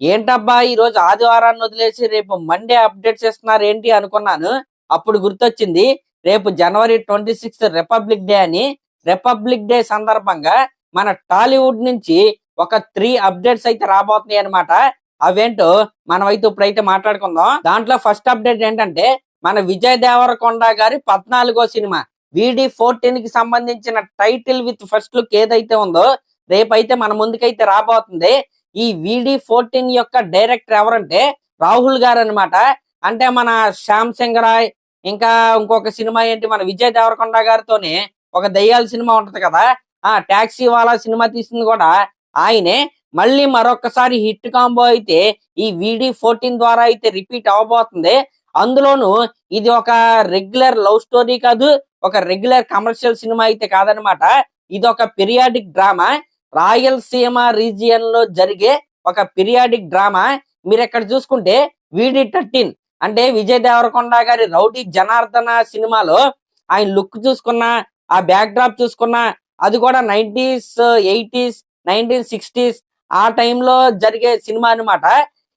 ఏంటబ్బా ఈ రోజు ఆదివారాన్ని వదిలేసి రేపు మండే అప్డేట్ చేస్తున్నారు ఏంటి అనుకున్నాను. అప్పుడు గుర్తొచ్చింది రేపు January twenty sixth Republic Day అని. రిపబ్లిక్ డే సందర్భంగా మన టాలీవుడ్ నుంచి ఒక త్రీ అప్డేట్స్ అయితే రాబోతున్నాయి అనమాట అవేంటో మనం అయితే ఇప్పుడైతే మాట్లాడుకుందాం. దాంట్లో ఫస్ట్ అప్డేట్ ఏంటంటే మన విజయ్ దేవరకొండ గారి పద్నాలుగో సినిమా విడి ఫోర్టీన్కి సంబంధించిన టైటిల్ విత్ ఫస్ట్ లుక్ ఏదైతే ఉందో రేపైతే మన ముందుకైతే రాబోతుంది. ఈ విడి ఫోర్టీన్ యొక్క డైరెక్టర్ ఎవరంటే రాహుల్ గారు అన్నమాట అంటే మన శ్యామ్ సింగ్ రాయ్ ఇంకా ఇంకొక సినిమా ఏంటి మన విజయ్ దేవరకొండ గారితోనే ఒక దయ్యాల సినిమా ఉంటది కదా ఆ టాక్సీ వాలా సినిమా తీసింది కూడా ఆయనే. మళ్ళీ మరొకసారి హిట్ కాంబో అయితే ఈ విడి ఫోర్టీన్ ద్వారా అయితే రిపీట్ అవబోతుంది. అందులోను ఇది ఒక రెగ్యులర్ లవ్ స్టోరీ కాదు ఒక రెగ్యులర్ కమర్షియల్ సినిమా అయితే కాదనమాట ఇది ఒక పిరియాడిక్ డ్రామా. రాయలసీమ రీజియన్లో జరిగే ఒక పిరియాడిక్ డ్రామా. మీరు ఇక్కడ చూసుకుంటే విడి థర్టీన్. అంటే విజయ్ దేవరకొండ గారి రౌడీ జనార్దన సినిమాలో ఆయన లుక్ చూసుకున్నా ఆ బ్యాక్ డ్రాప్ చూసుకున్నా అది కూడా నైన్టీస్ ఎయిటీస్ నైన్టీన్ సిక్స్టీస్ ఆ టైంలో జరిగే సినిమా అన్నమాట.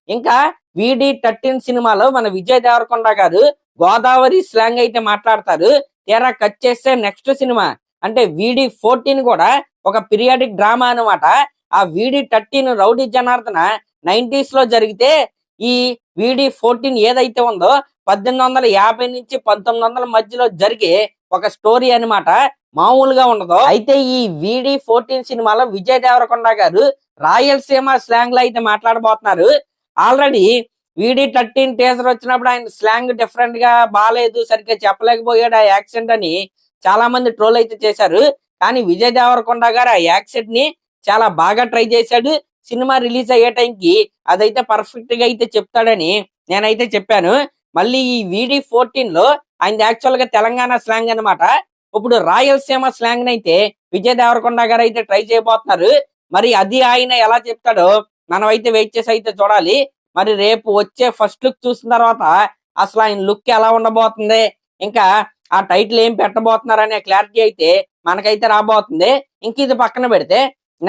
ఇంకా విడి థర్టీన్ సినిమాలో మన విజయ్ దేవరకొండ గారు గోదావరి స్లాంగ్ అయితే మాట్లాడతారు. తీరా కట్ చేస్తే నెక్స్ట్ సినిమా. అంటే విడి ఫోర్టీన్ కూడా ఒక పీరియాడిక్ డ్రామా అన్నమాట. ఆ విడి థర్టీన్ రౌడీ జనార్దన నైన్టీస్లో జరిగితే ఈ విడి ఫోర్టీన్ ఏదైతే ఉందో పద్దెనిమిది వందల యాభై నుంచి పంతొమ్మిది వందల మధ్యలో జరిగే ఒక స్టోరీ అన్నమాట. మామూలుగా ఉండదు. అయితే ఈ వీడి ఫోర్టీన్ సినిమాలో విజయ్ దేవరకొండ గారు రాయలసీమ స్లాంగ్లో అయితే మాట్లాడబోతున్నారు. Already V D thirteen teaser వచ్చినప్పుడు ఆయన స్లాంగ్ డిఫరెంట్గా బాగాలేదు సరిగ్గా చెప్పలేకపోయాడు ఆ యాక్సెంట్ అని. చాలా మంది ట్రోల్ అయితే చేశారు. కానీ విజయ్ దేవరకొండ గారు ఆ యాక్సెంట్ని చాలా బాగా ట్రై చేశాడు. సినిమా రిలీజ్ అయ్యే టైంకి అదైతే పర్ఫెక్ట్గా అయితే చెప్తాడని నేనైతే చెప్పాను. మళ్ళీ ఈ విడి ఫోర్టీన్లో ఆయన యాక్చువల్గా తెలంగాణ స్లాంగ్ అన్నమాట. ఇప్పుడు రాయలసీమ స్లాంగ్ అయితే విజయ్ దేవరకొండ గారు అయితే ట్రై చేయబోతున్నారు. మరి అది ఆయన ఎలా చెప్తాడో మనం అయితే వెయిట్ చేసి అయితే చూడాలి. మరి రేపు వచ్చే ఫస్ట్ లుక్ చూసిన తర్వాత అసలు ఆయన లుక్ ఎలా ఉండబోతుంది? ఇంకా ఆ టైటిల్ ఏం పెట్టబోతున్నారు అనే క్లారిటీ అయితే మనకైతే రాబోతుంది. ఇంక ఇది పక్కన పెడితే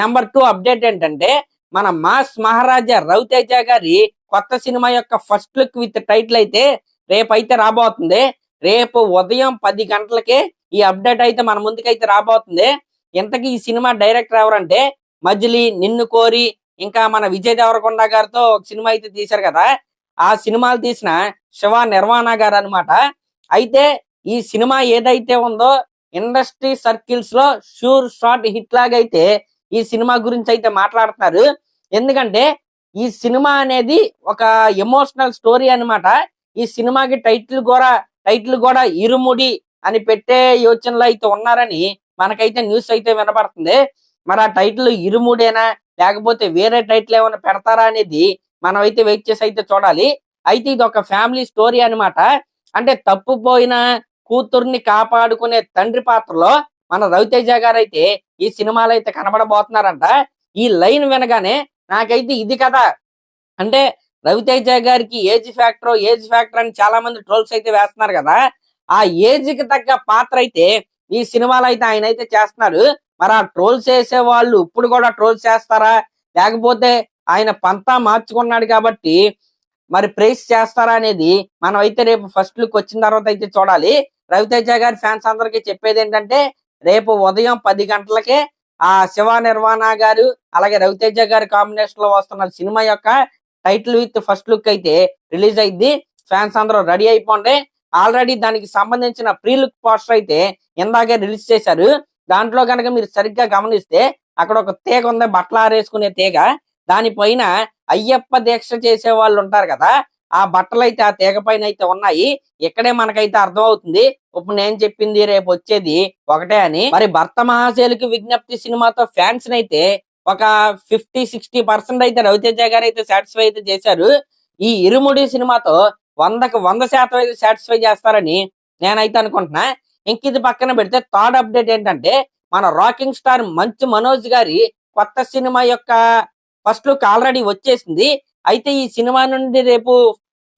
నెంబర్ టూ అప్డేట్ ఏంటంటే మన మాస్ మహారాజా రవితేజ గారి కొత్త సినిమా యొక్క ఫస్ట్ లుక్ విత్ టైటిల్ అయితే రేపు అయితే రాబోతుంది. రేపు ఉదయం పది గంటలకే ఈ అప్డేట్ అయితే మన ముందుకైతే రాబోతుంది. ఇంతకీ ఈ సినిమా డైరెక్టర్ ఎవరంటే మజిలీ నిన్ను కోరి ఇంకా మన విజయ్ దేవరకొండ గారితో ఒక సినిమా అయితే తీశారు కదా. ఆ సినిమాలు తీసిన శివ నిర్వాణ గారు అన్నమాట. అయితే ఈ సినిమా ఏదైతే ఉందో ఇండస్ట్రీ సర్కిల్స్లో షూర్ షార్ట్ హిట్ లాగైతే ఈ సినిమా గురించి అయితే మాట్లాడుతున్నారు. ఎందుకంటే ఈ సినిమా అనేది ఒక ఎమోషనల్ స్టోరీ అన్నమాట. ఈ సినిమాకి టైటిల్ కూడా టైటిల్ కూడా ఇరుముడి అని పెట్టే యోచనలో అయితే ఉన్నారని మనకైతే న్యూస్ అయితే వినపడుతుంది. మరి ఆ టైటిల్ ఇరుముడేనా లేకపోతే వేరే టైటిల్ ఏమైనా పెడతారా అనేది మనం అయితే వెయిట్ చేసి అయితే చూడాలి. అయితే ఇది ఒక ఫ్యామిలీ స్టోరీ అన్నమాట. అంటే తప్పుపోయిన కూతుర్ని కాపాడుకునే తండ్రి పాత్రలో మన రవితేజ గారు అయితే ఈ సినిమాలో అయితే కనబడబోతున్నారంట. ఈ లైన్ వినగానే నాకైతే ఇది కదా అంటే రవితేజ గారికి ఏజ్ ఫ్యాక్టర్ ఏజ్ ఫ్యాక్టర్ అని చాలా మంది ట్రోల్స్ అయితే వేస్తున్నారు కదా. ఆ ఏజ్కి తగ్గ పాత్ర అయితే ఈ సినిమాలో అయితే ఆయన అయితే చేస్తున్నారు మరి ఆ ట్రోల్స్ చేసే వాళ్ళు ఇప్పుడు కూడా ట్రోల్స్ చేస్తారా? లేకపోతే ఆయన పంతా మార్చుకున్నాడు కాబట్టి మరి ప్రేస్ చేస్తారా అనేది మనం అయితే రేపు ఫస్ట్ లుక్ వచ్చిన తర్వాత అయితే చూడాలి. రవితేజ గారి ఫ్యాన్స్ అందరికీ చెప్పేది ఏంటంటే రేపు ఉదయం పది గంటలకే ఆ శివ నిర్వాణ గారు అలాగే రవితేజ గారి కాంబినేషన్లో వస్తున్న సినిమా యొక్క టైటిల్ విత్ ఫస్ట్ లుక్ అయితే రిలీజ్ అయింది ఫ్యాన్స్ అందరూ రెడీ అయిపోండి. ఆల్రెడీ దానికి సంబంధించిన ప్రీ లుక్ పోస్టర్ అయితే ఇందాకే రిలీజ్ చేశారు. దాంట్లో కనుక మీరు సరిగ్గా గమనిస్తే అక్కడ ఒక తీగ ఉంది బట్టలు ఆరేసుకునే తీగ. దానిపైన అయ్యప్ప దీక్ష చేసే వాళ్ళు ఉంటారు కదా ఆ బట్టలు అయితే ఆ తీగ పైన అయితే ఉన్నాయి. ఇక్కడే మనకైతే అర్థం అవుతుంది ఇప్పుడు నేను చెప్పింది రేపు వచ్చేది ఒకటే అని. మరి భర్త మహాశైలికి విజ్ఞప్తి సినిమాతో ఫ్యాన్స్ అయితే ఒక ఫిఫ్టీ సిక్స్టీ పర్సెంట్ అయితే రవితేజ గారు అయితే సాటిస్ఫై అయితే చేశారు. ఈ ఇరుముడి సినిమాతో వందకు వంద శాతం అయితే సాటిస్ఫై చేస్తారని నేనైతే అనుకుంటున్నా. ఇంక ఇది పక్కన పెడితే థర్డ్ అప్డేట్ ఏంటంటే మన రాకింగ్ స్టార్ మంచు మనోజ్ గారి కొత్త సినిమా యొక్క ఫస్ట్ లుక్ ఆల్రెడీ వచ్చేసింది. అయితే ఈ సినిమా నుండి రేపు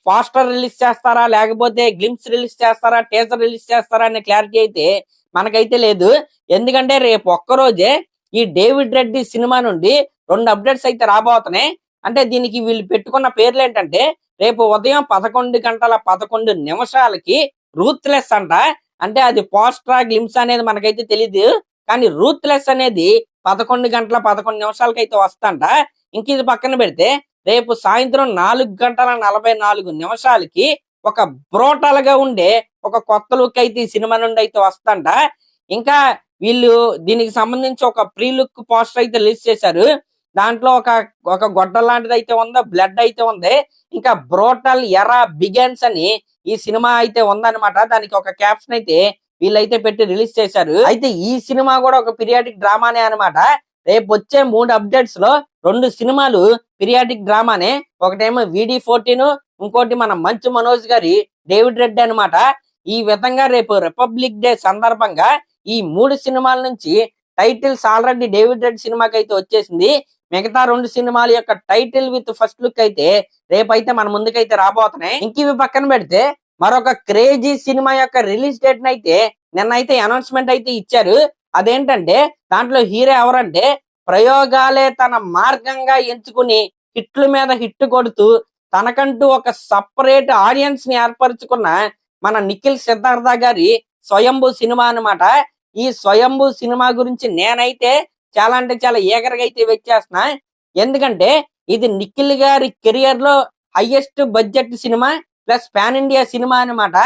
పోస్టర్ రిలీజ్ చేస్తారా లేకపోతే గ్లిమ్స్ రిలీజ్ చేస్తారా టీజర్ రిలీజ్ చేస్తారా అనే క్లారిటీ అయితే మనకైతే లేదు. ఎందుకంటే రేపు ఒక్కరోజే ఈ డేవిడ్ రెడ్డి సినిమా నుండి రెండు అప్డేట్స్ అయితే రాబోతున్నాయి. అంటే దీనికి వీళ్ళు పెట్టుకున్న పేర్లు ఏంటంటే రేపు ఉదయం పదకొండు గంటల పదకొండు నిమిషాలకి రూత్లెస్ అంట. అంటే అది పోస్ట్రా గ్లిమ్స్ అనేది మనకైతే తెలియదు కానీ రూత్లెస్ అనేది పదకొండు గంటల పదకొండు నిమిషాలకైతే వస్తంట ఇంక ఇది పక్కన పెడితే రేపు సాయంత్రం నాలుగు గంటల నలభై నాలుగు నిమిషాలకి ఒక బ్రోటల్గా ఉండే ఒక కొత్త లుక్ అయితే ఈ సినిమా నుండి అయితే వస్తంట ఇంకా వీళ్ళు దీనికి సంబంధించి ఒక ప్రీ లుక్ పోస్టర్ అయితే రిలీజ్ చేశారు. దాంట్లో ఒక ఒక గొడ్డ లాంటిది అయితే ఉందో బ్లడ్ అయితే ఉంది. ఇంకా బ్రోటల్ ఎరా బిగన్స్ అని ఈ సినిమా అయితే ఉందన్నమాట. దానికి ఒక క్యాప్షన్ అయితే వీళ్ళైతే పెట్టి రిలీజ్ చేశారు. అయితే ఈ సినిమా కూడా ఒక పీరియాడిక్ డ్రామానే అన్నమాట. రేపు వచ్చే మూడు అప్డేట్స్లో రెండు సినిమాలు పీరియాడిక్ డ్రామానే. ఒకటేమో విడి ఫోర్టీన్ ఇంకోటి మన మంచు మనోజ్ గారి డేవిడ్ రెడ్డి అన్నమాట. ఈ విధంగా రేపు రిపబ్లిక్ డే సందర్భంగా ఈ మూడు సినిమాల నుంచి టైటిల్స్ ఆల్రెడీ డేవిడ్ రెడ్డి సినిమాకి అయితే వచ్చేసింది. మిగతా రెండు సినిమాల యొక్క టైటిల్ విత్ ఫస్ట్ లుక్ అయితే రేపైతే మన ముందుకైతే రాబోతున్నాయి. ఇంక ఇవి పక్కన పెడితే మరొక క్రేజీ సినిమా యొక్క రిలీజ్ డేట్ అయితే నిన్న అయితే అనౌన్స్మెంట్ అయితే ఇచ్చారు. అదేంటంటే దాంట్లో హీరో ఎవరంటే ప్రయోగాలే తన మార్గంగా ఎంచుకుని హిట్ల మీద హిట్ కొడుతూ తనకంటూ ఒక సపరేట్ ఆడియన్స్ని ఏర్పరచుకున్న మన నిఖిల్ సిద్ధార్థ గారి స్వయంభూ సినిమా అన్నమాట. ఈ స్వయంభూ సినిమా గురించి నేనైతే చాలా అంటే చాలా ఏగరగా అయితే వచ్చేస్తున్నా. ఎందుకంటే ఇది నిఖిల్ గారి కెరియర్లో హైయెస్ట్ బడ్జెట్ సినిమా ప్లస్ పాన్ ఇండియా సినిమా అన్నమాట.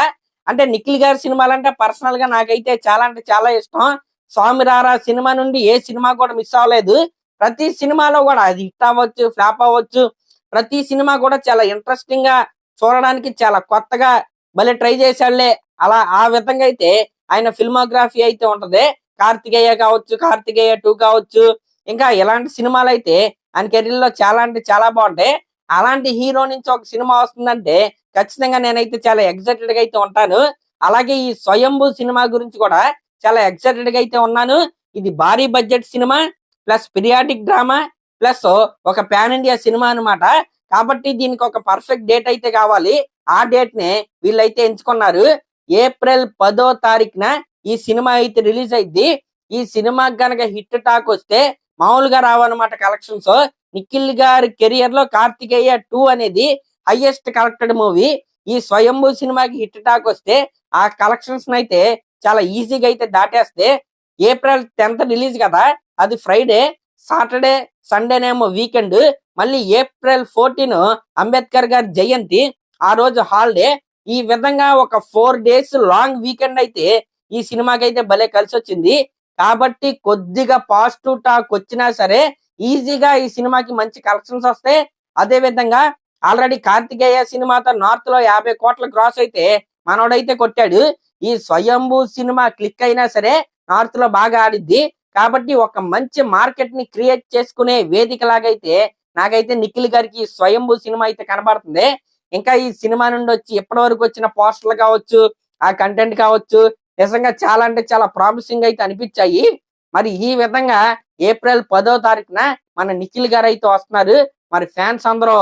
అంటే నిఖిల్ గారి సినిమాలు అంటే పర్సనల్గా నాకైతే చాలా అంటే చాలా ఇష్టం. స్వామిరారా సినిమా నుండి ఏ సినిమా కూడా మిస్ అవ్వలేదు. ప్రతి సినిమాలో కూడా అది హిట్ అవ్వచ్చు ఫ్లాప్ అవ్వచ్చు. ప్రతి సినిమా కూడా చాలా ఇంట్రెస్టింగ్గా చూడడానికి చాలా కొత్తగా భలే ట్రై చేశాడులే. అలా ఆ విధంగా అయితే ఆయన ఫిల్మోగ్రఫీ అయితే ఉంటది. కార్తికేయ కావచ్చు కార్తికేయ టూ కావచ్చు. ఇంకా ఇలాంటి సినిమాలు అయితే ఆయన కెరీర్లో చాలా అంటే చాలా బాగుంటాయి. అలాంటి హీరో నుంచి ఒక సినిమా వస్తుందంటే ఖచ్చితంగా నేనైతే చాలా ఎక్సైటెడ్గా అయితే ఉంటాను. అలాగే ఈ స్వయంభూ సినిమా గురించి కూడా చాలా ఎక్సైటెడ్గా అయితే ఉన్నాను. ఇది భారీ బడ్జెట్ సినిమా ప్లస్ పిరియాటిక్ డ్రామా ప్లస్ ఒక పాన్ ఇండియా సినిమా అన్నమాట. కాబట్టి దీనికి ఒక పర్ఫెక్ట్ డేట్ అయితే కావాలి. ఆ డేట్ని వీళ్ళైతే ఎంచుకున్నారు. ఏప్రిల్ పదో తారీఖున ఈ సినిమా అయితే రిలీజ్ అయింది. ఈ సినిమా గనక హిట్ టాక్ వస్తే మామూలుగా రావన్నమాట కలెక్షన్స్ నిఖిల్ గారి కెరియర్లో కార్తికేయ టూ అనేది హైయెస్ట్ కలెక్టెడ్ మూవీ ఈ స్వయంభూ సినిమాకి హిట్ టాక్ వస్తే ఆ కలెక్షన్స్ అయితే చాలా ఈజీగా అయితే దాటేస్తే ఏప్రిల్ టెన్త్ రిలీజ్ కదా అది ఫ్రైడే సాటర్డే సండేనేమో వీకెండ్ మళ్ళీ ఏప్రిల్ ఫోర్టీన్ అంబేద్కర్ గారి జయంతి ఆ రోజు హాలిడే. ఈ విధంగా ఒక ఫోర్ డేస్ లాంగ్ వీకెండ్ అయితే ఈ సినిమాకి అయితే భలే కలిసి వచ్చింది కాబట్టి కొద్దిగా పాజిటివ్ టాక్ వచ్చినా సరే ఈజీగా ఈ సినిమాకి మంచి కలెక్షన్స్ వస్తాయి. అదే విధంగా ఆల్రెడీ కార్తికేయ సినిమాతో నార్త్లో యాభై కోట్ల క్రాస్ అయితే మనోడైతే కొట్టాడు. ఈ స్వయంభూ సినిమా క్లిక్ అయినా సరే నార్త్లో బాగా ఆడిద్ది. కాబట్టి ఒక మంచి మార్కెట్ని క్రియేట్ చేసుకునే వేదిక లాగైతే నాకైతే నిఖిల్ గారికి స్వయంభూ సినిమా అయితే కనబడుతుంది. ఇంకా ఈ సినిమా నుండి వచ్చి ఇప్పటి వరకు వచ్చిన పోస్టర్లు కావచ్చు ఆ కంటెంట్ కావచ్చు నిజంగా చాలా అంటే చాలా ప్రామిసింగ్ అయితే అనిపించాయి. మరి ఈ విధంగా ఏప్రిల్ పదో తారీఖున మన నిఖిల్ గారు అయితే వస్తున్నారు. మరి ఫ్యాన్స్ అందరూ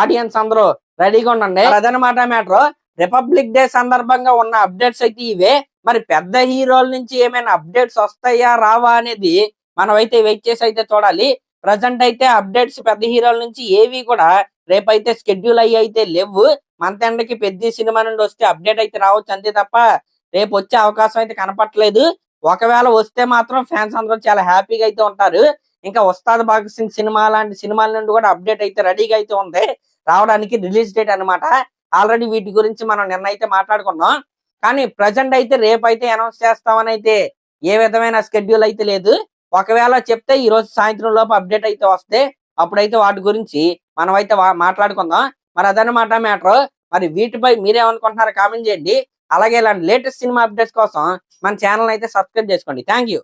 ఆడియన్స్ అందరూ రెడీగా ఉండండి. అదనమాట మ్యాటర్. రిపబ్లిక్ డే సందర్భంగా ఉన్న అప్డేట్స్ అయితే ఇవే. మరి పెద్ద హీరోల నుంచి ఏమైనా అప్డేట్స్ వస్తాయా రావా అనేది మనమైతే వెయిట్ చేసి అయితే చూడాలి. ప్రజెంట్ అయితే అప్డేట్స్ పెద్ద హీరోల నుంచి ఏవి కూడా రేపైతే స్కెడ్యూల్ అయ్యి అయితే లేవు. మంత్ ఎండ్కి పెద్ద సినిమా నుండి వస్తే అప్డేట్ అయితే రావచ్చు అంతే తప్ప రేపు వచ్చే అవకాశం అయితే కనపట్లేదు ఒకవేళ వస్తే మాత్రం ఫ్యాన్స్ అందరూ చాలా హ్యాపీగా అయితే ఉంటారు. ఇంకా ఉస్తాద్ భగత్ సింగ్ సినిమా లాంటి సినిమాల నుండి కూడా అప్డేట్ అయితే రెడీగా అయితే ఉంది. రావడానికి రిలీజ్ డేట్ అన్నమాట. ఆల్రెడీ వీటి గురించి మనం నిన్న అయితే మాట్లాడుకున్నాం. కానీ ప్రజెంట్ అయితే రేపు అయితే అనౌన్స్ చేస్తామని అయితే ఏ విధమైన స్కెడ్యూల్ అయితే లేదు. ఒకవేళ చెప్తే ఈ రోజు సాయంత్రం లోపు అప్డేట్ అయితే వస్తే అప్పుడైతే వాటి గురించి మనం అయితే మాట్లాడుకుందాం. మరి అదనమాట మ్యాటర్. మరి వీటిపై మీరేమనుకుంటున్నారో కామెంట్ చేయండి. అలాగే ఇలాంటి లేటెస్ట్ సినిమా అప్డేట్స్ కోసం మన ఛానల్ అయితే సబ్స్క్రైబ్ చేసుకోండి. Thank you